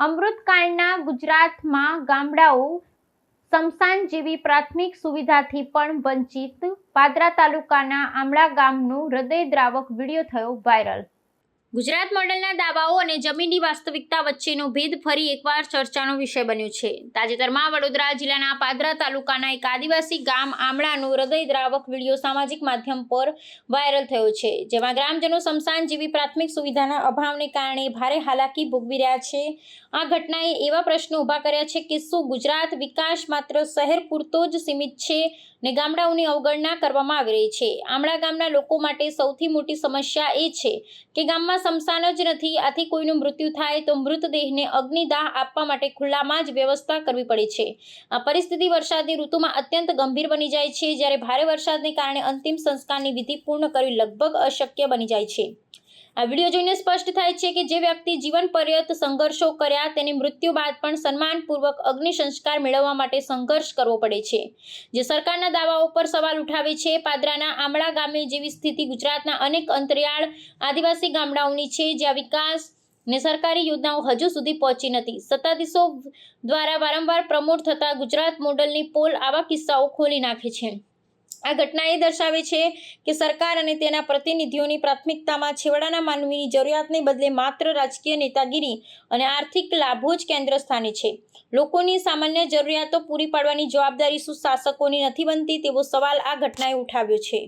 અમૃતકાળના ગુજરાતમાં ગામડાઓ સમસાન જેવી પ્રાથમિક સુવિધાથી પણ વંચિત. પાદરા તાલુકાના આમળા ગામનો હૃદયદ્રાવક વીડિયો થયો વાયરલ ગુજરાત મોડલના દાવાઓ અને જમીનની વાસ્તવિકતા વચ્ચેનો ભેદ ફરી એકવાર ચર્ચાનો વિષય બન્યો છે. તાજેતરમાં વડોદરા જિલ્લાના પાદરા તાલુકાના એક આદિવાસી ગામ આમળાનો હૃદયદ્રાવક વીડિયો સામાજિક માધ્યમ પર વાયરલ થયો છે, જેમાં ગ્રામજનો સમસાન જેવી પ્રાથમિક સુવિધાના અભાવને કારણે ભારે હાલાકી ભોગવી રહ્યા છે. આ ઘટનાએ એવા પ્રશ્નો ઊભા કર્યા છે કે શું ગુજરાત વિકાસ માત્ર શહેર પૂરતો જ સીમિત છે ને ગામડાઓની અવગણના કરવામાં આવી રહી છે? આમળા ગામના લોકો માટે સૌથી મોટી સમસ્યા એ છે કે ગામમાં સ્મશાન જ નથી. આથી કોઈનું મૃત્યુ થાય તો મૃતદેહને અગ્નિદાહ આપવા માટે ખુલ્લામાં જ વ્યવસ્થા કરવી પડે છે. આ પરિસ્થિતિ વરસાદની ઋતુમાં અત્યંત ગંભીર બની જાય છે. જ્યારે ભારે વરસાદને કારણે અંતિમ સંસ્કારની વિધિ પૂર્ણ કરવી લગભગ અશક્ય બની જાય છે. આ વીડિયો જોઈને સ્પષ્ટ થાય છે કે જે વ્યક્તિ જીવન પર્યત સંઘર્ષો કર્યા, તેની મૃત્યુ બાદ પણ સન્માનપૂર્વક અગ્નિ સંસ્કાર મેળવવા માટે સંઘર્ષ કરવો પડે છે. જે સરકારના દાવાઓ પર સવાલ ઉઠાવે છે, પાદરાના આમળા ગામે જેવી સ્થિતિ ગુજરાતના અનેક અંતરિયાળ આદિવાસી ગામડાઓની છે, જ્યાં વિકાસ ને સરકારી યોજનાઓ હજુ સુધી પહોંચી નથી. સત્તાધીશો દ્વારા વારંવાર પ્રમોટ થતા ગુજરાત મોડલની પોલ આવા કિસ્સાઓ ખોલી નાખે છે. આ ઘટના એ દર્શાવે છે કે સરકાર અને તેના પ્રતિનિધિઓની પ્રાથમિકતામાં છેવાડાના માનવીની જરૂરિયાતને બદલે માત્ર રાજકીય નેતાગીરી અને આર્થિક લાભો જ કેન્દ્ર સ્થાને છે. લોકોની સામાન્ય જરૂરિયાતો પૂરી પાડવાની જવાબદારી શું શાસકોની નથી બનતી તેવો સવાલ આ ઘટનાએ ઉઠાવ્યો છે.